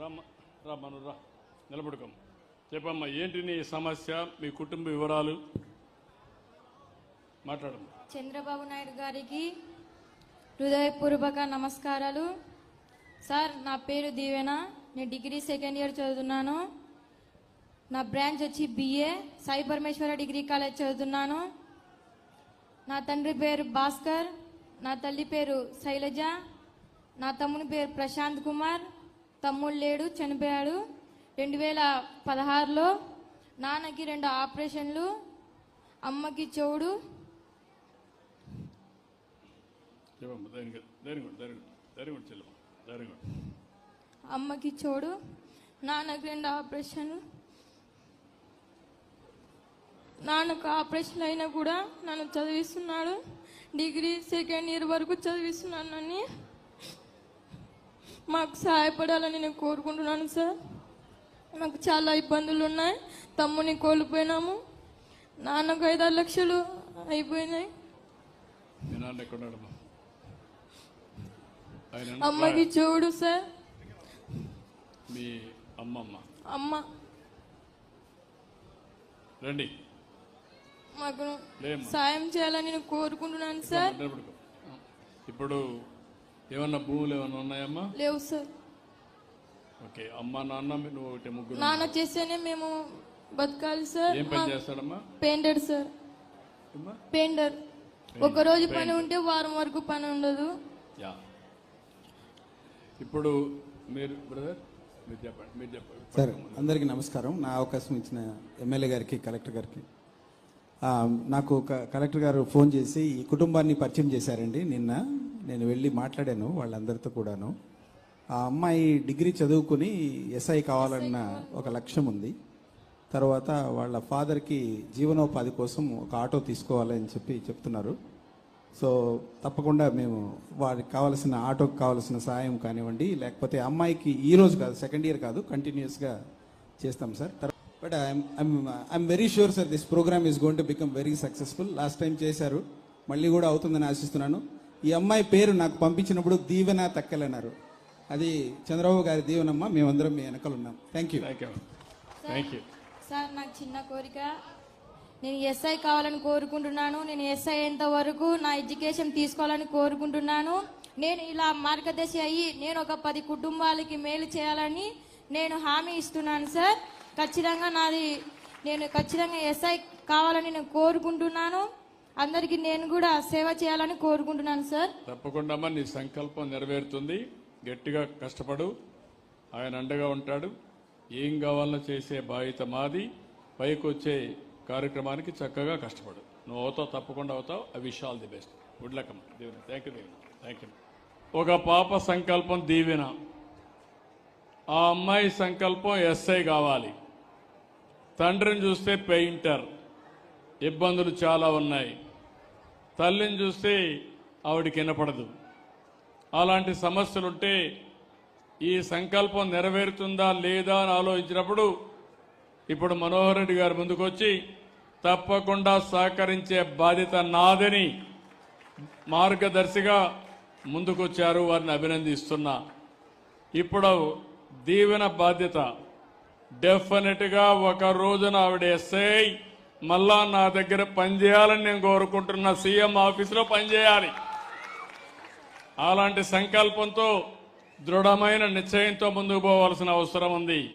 రామ్మ రా మను రా నిలబడుకోం. చెప్పమ్మా ఏంటి నీ సమస్య? మీ కుటుంబ వివరాలు? మాట్లాడమ్మా. చంద్రబాబు నాయుడు గారికి హృదయపూర్వక నమస్కారాలు. సార్ నా పేరు దీవెన. నేను డిగ్రీ సెకండ్ ఇయర్ చదువుతున్నాను. నా బ్రాంచ్ వచ్చి BA Sai Parameshwara degree college చదువుతున్నాను. నా తండ్రి పేరు భాస్కర్. నా తల్లి పేరు శైలజ. నా తమ్ముని పేరు ప్రశాంత్ కుమార్. తమ్ముడు లేడు చనిపోయాడు. రెండు వేల పదహారులో నాన్నకి రెండు ఆపరేషన్లు అమ్మకి చెవుడు. అమ్మకి చోడు నాన్నకి రెండు ఆపరేషన్ నాన్నకు ఆపరేషన్ అయినా కూడా నన్ను చదివిస్తున్నాడు. డిగ్రీ సెకండ్ ఇయర్ వరకు చదివిస్తున్నాను నన్ను. మాకు సహాయపడాలని నేను కోరుకుంటున్నాను సార్. మాకు చాలా ఇబ్బందులు ఉన్నాయి తమ్ముని కోల్పోయినాము. నాన్నకు ఐదారు లక్షలు అయిపోయినాయి. అమ్మకి చూడు సార్. మీ అమ్మమ్మ అమ్మ. రండి. మాకు సాయం చేయాలని నేను కోరుకుంటున్నాను సార్. ఇప్పుడు ఏమన్నా భూములు ఏమన్నా ఉన్నాయమ్మా? లేవు సార్ ఓకే అమ్మ నాన్న నువ్వు ఒకటి ముగ్గురు నాన్న చేస్తేనే మేము బతకాలి సార్ ఏం పని చేస్తాడమ్మా? పెయింటర్ సార్ అమ్మా పెయింటర్. ఒక రోజు పని ఉంటే వారం వరకు పని ఉండదు. యా. ఇప్పుడు మీరు బ్రదర్ మీరు చెప్పండి మీరు చెప్పండి. సార్ అందరికీ నమస్కారం. నా అవకాశం ఇచ్చిన ఎమ్మెల్యే గారికి కలెక్టర్ గారికి. ఆ, నాకు క- కలెక్టర్ గారు ఫోన్ చేసి ఈ కుటుంబాన్ని పరిచయం చేశారండి నిన్న. నేను వెళ్ళి మాట్లాడాను వాళ్ళందరితో కూడాను. ఆ అమ్మాయి డిగ్రీ చదువుకుని ఎస్ఐ కావాలన్న ఒక లక్ష్యం ఉంది. తర్వాత వాళ్ళ ఫాదర్కి జీవనోపాధి కోసం ఒక ఆటో తీసుకోవాలని చెప్పి చెప్తున్నారు. సో తప్పకుండా మేము వారికి కావాల్సిన ఆటోకి కావాల్సిన సహాయం కానివ్వండి లేకపోతే అమ్మాయికి ఈ రోజు కాదు సెకండ్ ఇయర్ కాదు కంటిన్యూస్గా చేస్తాం sir. But I'm very sure sir this programme is going to become very successful. Last time చేశారు మళ్ళీ కూడా అవుతుందని ఆశిస్తున్నాను. ఈ అమ్మాయి పేరు నాకు పంపించినప్పుడు దీవెన తక్కలన్నారు. అది చంద్రబాబు గారి దీవెనమ్మ మేమందరం మీ వెనకాల ఉన్నాం. Thank you thank you thank you sir నాకు చిన్న కోరిక. నేను ఎస్ఐ కావాలని కోరుకుంటున్నాను. నేను ఎస్ఐ అయ్యేంత వరకు నా ఎడ్యుకేషన్ తీసుకోవాలని కోరుకుంటున్నాను. నేను ఇలా మార్గదర్శి అయ్యి నేను ఒక పది కుటుంబాలకి మేలు చేయాలని నేను హామీ ఇస్తున్నాను సార్. ఖచ్చితంగా నాది నేను ఖచ్చితంగా ఎస్ఐ కావాలని నేను కోరుకుంటున్నాను. అందరికీ నేను కూడా సేవ చేయాలని కోరుకుంటున్నాను సార్. తప్పకుండా నీ సంకల్పం నెరవేరుతుంది. గట్టిగా కష్టపడు. ఆయన అండగా ఉంటాడు. ఏం కావాలన్నా చేసే బాధ్యత మాది. పైకి వచ్చే కార్యక్రమానికి చక్కగా కష్టపడు. నువ్వు అవుతావు తప్పకుండా అవుతావు. I wish all the best good luck అమ్మ. దీవెన థ్యాంక్ యూ దీవెన థ్యాంక్ యూ ఒక పాప సంకల్పం దీవెన. ఆ అమ్మాయి సంకల్పం ఎస్ఐ కావాలి. తండ్రిని చూస్తే పెయింటర్. ఇబ్బందులు చాలా ఉన్నాయి. తల్లిని చూస్తే ఆవిడికి వినపడదు. అలాంటి సమస్యలుంటే ఈ సంకల్పం నెరవేరుతుందా లేదా అని ఆలోచించినప్పుడు ఇప్పుడు మనోహర్ రెడ్డి గారు ముందుకొచ్చి తప్పకుండా సహకరించే బాధ్యత నాదని మార్గదర్శిగా ముందుకొచ్చారు. వారిని అభినందిస్తున్నా. ఇప్పుడు దీవెన బాధ్యత. డెఫినెట్గా ఒక రోజున ఆవిడ ఎస్ఐ మళ్ళా నా దగ్గర పనిచేయాలని నేను కోరుకుంటున్న సీఎం ఆఫీసులో పనిచేయాలి అలాంటి సంకల్పంతో దృఢమైన నిశ్చయంతో ముందుకు పోవాల్సిన అవసరం ఉంది.